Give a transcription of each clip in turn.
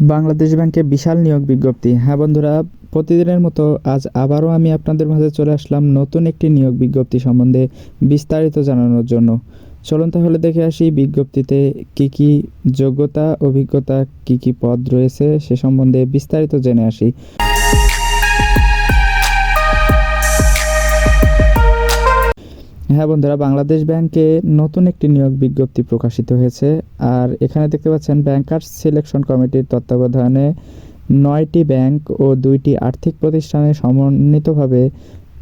বাংলাদেশ ব্যাংকে বিশাল নিয়োগ বিজ্ঞপ্তি। হ্যাঁ বন্ধুরা, প্রতিদিনের মতো আজ আবারও আমি আপনাদের মাঝে চলে আসলাম নতুন একটি নিয়োগ বিজ্ঞপ্তি সম্বন্ধে বিস্তারিত জানানোর জন্য। চলুন তাহলে দেখে আসি বিজ্ঞপ্তিতে কি কি যোগ্যতা, অভিজ্ঞতা, কি কি পদ রয়েছে সে সম্বন্ধে বিস্তারিত জেনে আসি। হ্যাঁ বন্ধুরা, বাংলাদেশ ব্যাংকে নতুন একটি নিয়োগ বিজ্ঞপ্তি প্রকাশিত হয়েছে আর এখানে দেখতে পাচ্ছেন ব্যাংকার্স সিলেকশন কমিটির তত্ত্বাবধানে নয়টি ব্যাংক ও দুইটি আর্থিক প্রতিষ্ঠানে সমন্বিতভাবে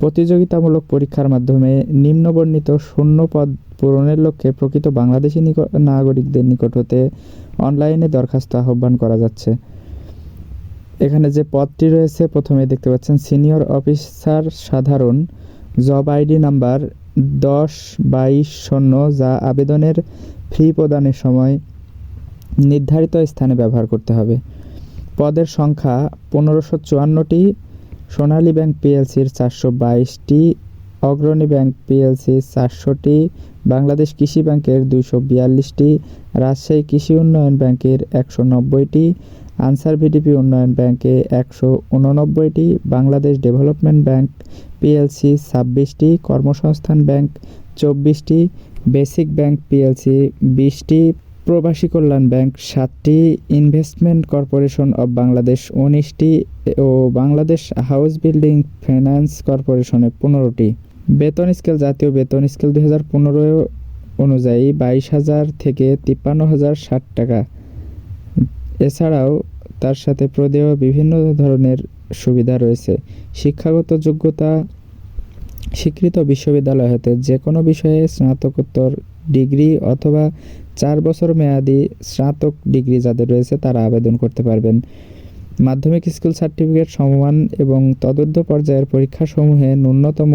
প্রতিযোগিতামূলক পরীক্ষার মাধ্যমে নিম্নবর্ণিত শূন্য পদ পূরণের লক্ষ্যে প্রকৃত বাংলাদেশি নাগরিকদের নিকট হতে অনলাইনে দরখাস্ত আহ্বান করা যাচ্ছে। এখানে যে পদটি রয়েছে, প্রথমে দেখতে পাচ্ছেন সিনিয়র অফিসার সাধারণ জব আইডি নাম্বার দশ বাইশ শূন্য যা আবেদনের ফি প্রদানের সময় নির্ধারিত স্থানে ব্যবহার করতে হবে। পদের সংখ্যা পনেরোশো চুয়ান্নটি, সোনালী ব্যাংক পিএলসির চারশো বাইশটি, অগ্রণী ব্যাংক পিএলসি চারশোটি, বাংলাদেশ কৃষি ব্যাংকের দুইশো বিয়াল্লিশটি, রাজশাহী কৃষি উন্নয়ন ব্যাংকের একশো নব্বইটি আনসার ভিডিপি উন্নয়ন ব্যাংকে একশো উননব্বইটি, বাংলাদেশ ডেভেলপমেন্ট ব্যাংক পিএলসি ছাব্বিশটি, কর্মসংস্থান ব্যাংক চব্বিশটি, বেসিক ব্যাংক পিএলসি বিশটি, প্রবাসী কল্যাণ ব্যাংক সাতটি, ইনভেস্টমেন্ট কর্পোরেশন অব বাংলাদেশ উনিশটি ও বাংলাদেশ হাউস বিল্ডিং ফাইন্যান্স কর্পোরেশনে পনেরোটি। বেতন স্কেল জাতীয় বেতন স্কেল দুই হাজার পনেরো অনুযায়ী বাইশ হাজার থেকে তিপ্পান্ন হাজার ষাট টাকা। এছাড়াও তার সাথে প্রদেয় বিভিন্ন ধরনের সুবিধা রয়েছে। শিক্ষাগত যোগ্যতা স্বীকৃত বিশ্ববিদ্যালয় হতে যে কোনো বিষয়ে স্নাতকোত্তর ডিগ্রি অথবা চার বছর মেয়াদি স্নাতক ডিগ্রি যাদের রয়েছে তারা আবেদন করতে পারবেন। মাধ্যমিক স্কুল সার্টিফিকেট সমমান এবং তদূর্ধ্ব পর্যায়ের পরীক্ষাসমূহে ন্যূনতম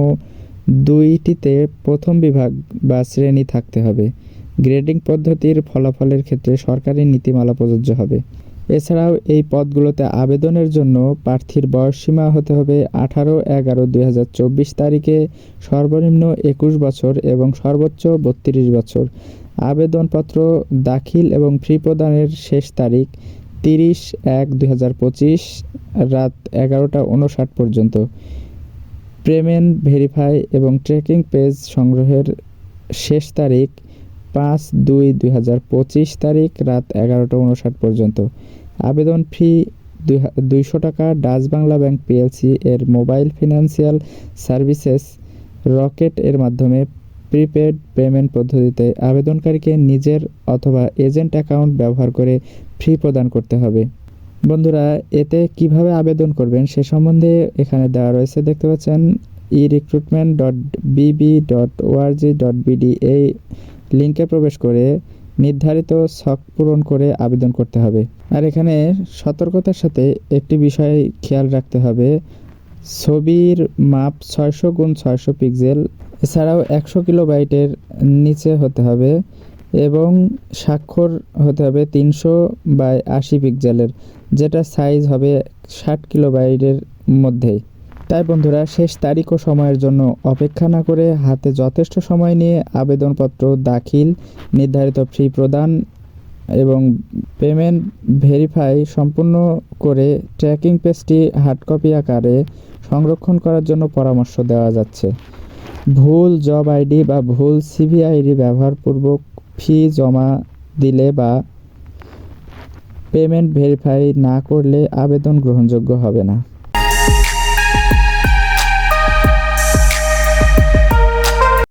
দুইটিতে প্রথম বিভাগ বা শ্রেণি থাকতে হবে। গ্রেডিং পদ্ধতির ফলাফলের ক্ষেত্রে সরকারি নীতিমালা প্রযোজ্য হবে। এছাড়াও এই পদগুলোতে আবেদনের জন্য প্রার্থীর বয়সসীমা হতে হবে আঠারো এগারো দুই তারিখে, সর্বনিম্ন একুশ বছর এবং সর্বোচ্চ বত্রিশ বছর। আবেদনপত্র দাখিল এবং ফি প্রদানের শেষ তারিখ তিরিশ এক দুই রাত এগারোটা উনষাট পর্যন্ত। পেমেন্ট ভেরিফাই এবং ট্রেকিং পেজ সংগ্রহের শেষ তারিখ পাঁচ দুই দুই হাজার পঁচিশ তারিখ রাত এগারোটা উনষাট পর্যন্ত। আবেদন ফি দুই দুইশো টাকা ডাচ বাংলা ব্যাংক পিএলসি এর মোবাইল ফিনান্সিয়াল সার্ভিসেস রকেট এর মাধ্যমে প্রিপেড পেমেন্ট পদ্ধতিতে আবেদনকারীকে নিজের অথবা এজেন্ট অ্যাকাউন্ট ব্যবহার করে ফি প্রদান করতে হবে। বন্ধুরা, এতে কীভাবে আবেদন করবেন সে সম্বন্ধে এখানে দেওয়া রয়েছে দেখতে পাচ্ছেন e recruitment dot BB dot ORG dot BD এই লিঙ্কে প্রবেশ করে নির্ধারিত ছক পূরণ করে আবেদন করতে হবে। আর এখানে সতর্কতার সাথে একটি বিষয় খেয়াল রাখতে হবে। ছবির মাপ ছয়শো গুণ ছয়শো পিক্সেল, এছাড়াও একশো কিলোবাইটের নিচে হতে হবে এবং স্বাক্ষর হতে হবে তিনশো বাই আশি পিক্সেলের, যেটা সাইজ হবে ষাট কিলোবাইটের মধ্যেই। তাই বন্ধুরা, শেষ তারিখ ও সময়ের জন্য অপেক্ষা না করে হাতে যথেষ্ট সময় নিয়ে আবেদনপত্র দাখিল, নির্ধারিত ফি প্রদান এবং পেমেন্ট ভেরিফাই সম্পূর্ণ করে ট্র্যাকিং পেজটি হার্ড কপি আকারে সংরক্ষণ করার জন্য পরামর্শ দেওয়া যাচ্ছে। ভুল জব আইডি বা ভুল সিভি আইডি ব্যবহারপূর্বক ফি জমা দিলে বা পেমেন্ট ভেরিফাই না করলে আবেদন গ্রহণযোগ্য হবে না।